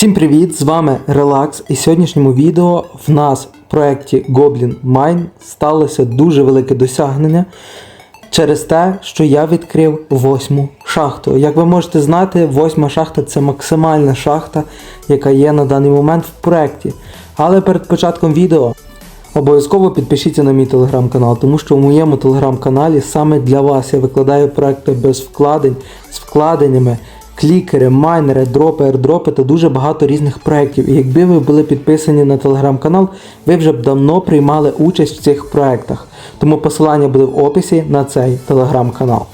Всім привіт! З вами Relax і в сьогоднішньому відео в нас в проєкті Goblin Mine сталося дуже велике досягнення через те, що я відкрив восьму шахту. Як ви можете знати, восьма шахта це максимальна шахта, яка є на даний момент в проєкті. Але перед початком відео Обов'язково підпишіться на мій телеграм-канал, тому що в моєму телеграм-каналі саме для вас я викладаю проекти без вкладень, з вкладеннями, клікери, майнери, дропи, ердропи та дуже багато різних проєктів. І якби ви були підписані на телеграм-канал, ви вже б давно приймали участь в цих проєктах. Тому посилання буде в описі на цей телеграм-канал.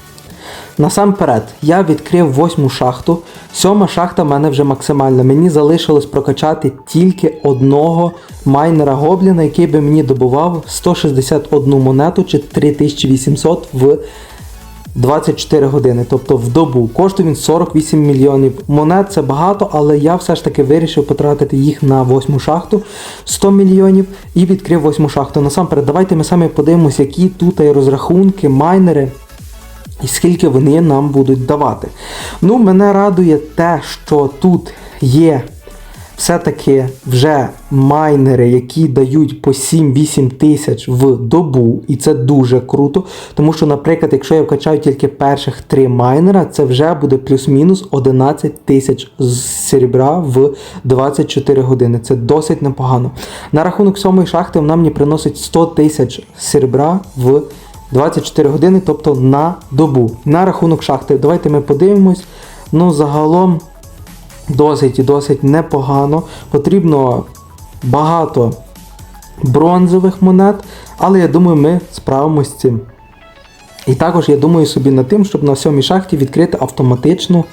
Насамперед, я відкрив восьму шахту. Сьома шахта в мене вже максимальна. Мені залишилось прокачати тільки одного майнера гобліна, який би мені добував 161 монету чи 3800 в 24 години, тобто в добу. Коштує він 48 мільйонів монет, це багато, але я все ж таки вирішив потратити їх на восьму шахту 100 мільйонів і відкрив восьму шахту. Насамперед, давайте ми самі подивимося, які тут є розрахунки, майнери. І скільки вони нам будуть давати. Ну, мене радує те, що тут є все-таки вже майнери, які дають по 7-8 тисяч в добу, і це дуже круто. Тому що, наприклад, якщо я вкачаю тільки перших три майнера, це вже буде плюс-мінус 11 тисяч серебра в 24 години. Це досить непогано. На рахунок сьомої шахти вона мені приносить 100 тисяч серебра в 24 години, тобто на добу. На рахунок шахти. Давайте ми подивимось. Ну, загалом досить і досить непогано. Потрібно багато бронзових монет, але я думаю, ми справимося з цим. І також я думаю собі над тим, щоб на сьомій шахті відкрити автоматичну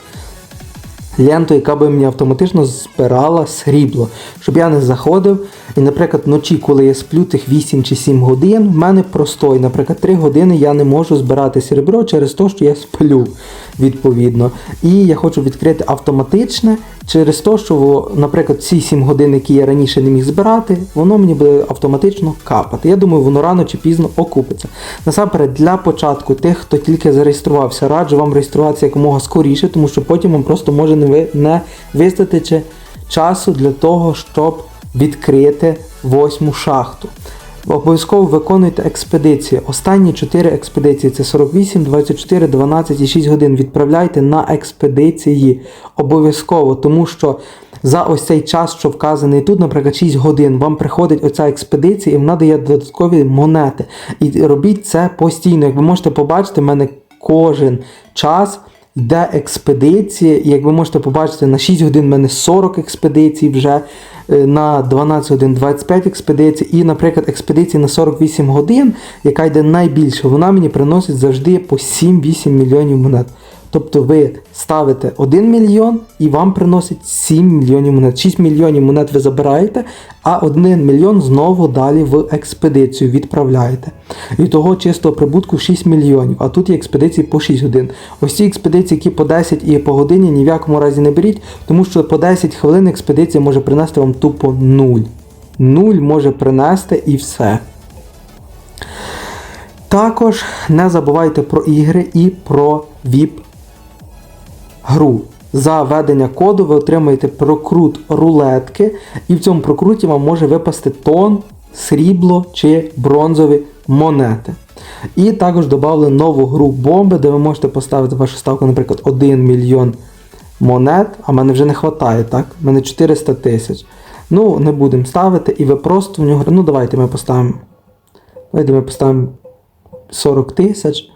ленту, яка би мені автоматично збирала срібло, щоб я не заходив. І, наприклад, вночі, коли я сплю тих 8 чи 7 годин, в мене простой. Наприклад, 3 години я не можу збирати серебро через те, що я сплю відповідно. І я хочу відкрити автоматичне через те, що, наприклад, ці 7 годин, які я раніше не міг збирати, воно мені буде автоматично капати. Я думаю, воно рано чи пізно окупиться. Насамперед, для початку тих, хто тільки зареєструвався, раджу вам реєструватися якомога скоріше, тому що потім вам просто може не не вистачити часу для того, щоб відкрити восьму шахту. Обов'язково виконуйте експедиції. Останні 4 експедиції це 48, 24, 12 і 6 годин. Відправляйте на експедиції. Обов'язково, тому що за ось цей час, що вказаний тут, наприклад, 6 годин, вам приходить оця експедиція і вона дає додаткові монети. І робіть це постійно. Як ви можете побачити, в мене кожен час. Йде експедиція, і як ви можете побачити, на 6 годин в мене 40 експедицій вже, на 12 годин 25 експедицій, і, наприклад, експедиції на 48 годин, яка йде найбільше, вона мені приносить завжди по 7-8 мільйонів монет. Тобто ви ставите 1 мільйон і вам приносить 7 мільйонів монет. 6 мільйонів монет ви забираєте, а 1 мільйон знову далі в експедицію відправляєте. І того чистого прибутку 6 мільйонів. А тут є експедиції по 6 годин. Ось ці експедиції, які по 10 і по годині, ні в якому разі не беріть, тому що по 10 хвилин експедиція може принести вам тупо 0. 0 може принести і все. Також не забувайте про ігри і про VIP гру. За введення коду ви отримаєте прокрут рулетки, і в цьому прокруті вам може випасти тон, срібло чи бронзові монети. І також додали нову гру бомби, де ви можете поставити вашу ставку, наприклад, 1 мільйон монет, а мене вже не вистачає, так? У мене 400 тисяч. Ну, не будемо ставити, і ви просто в нього. Ну, давайте ми поставимо. Давайте ми поставимо 40 тисяч.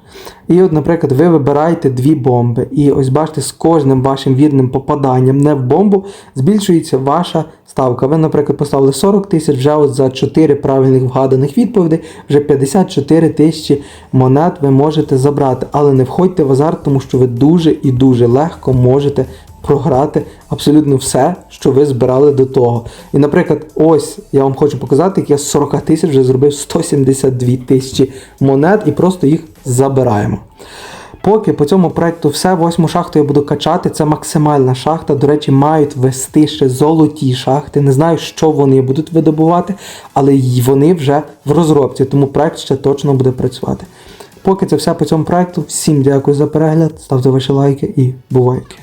І от, наприклад, ви вибираєте дві бомби. І ось бачите, з кожним вашим вірним попаданням не в бомбу збільшується ваша ставка. Ви, наприклад, поставили 40 тисяч, вже от за 4 правильних вгаданих відповідей, вже 54 тисячі монет ви можете забрати. Але не входьте в азарт, тому що ви дуже і дуже легко можете програти абсолютно все, що ви збирали до того. І, наприклад, ось я вам хочу показати, як я з 40 тисяч вже зробив 172 тисячі монет і просто їх забираємо. Поки по цьому проекту все, восьму шахту я буду качати, це максимальна шахта. До речі, мають вести ще золоті шахти. Не знаю, що вони будуть видобувати, але вони вже в розробці, тому проект ще точно буде працювати. Поки це все по цьому проекту. Всім дякую за перегляд, ставте ваші лайки і бувайки.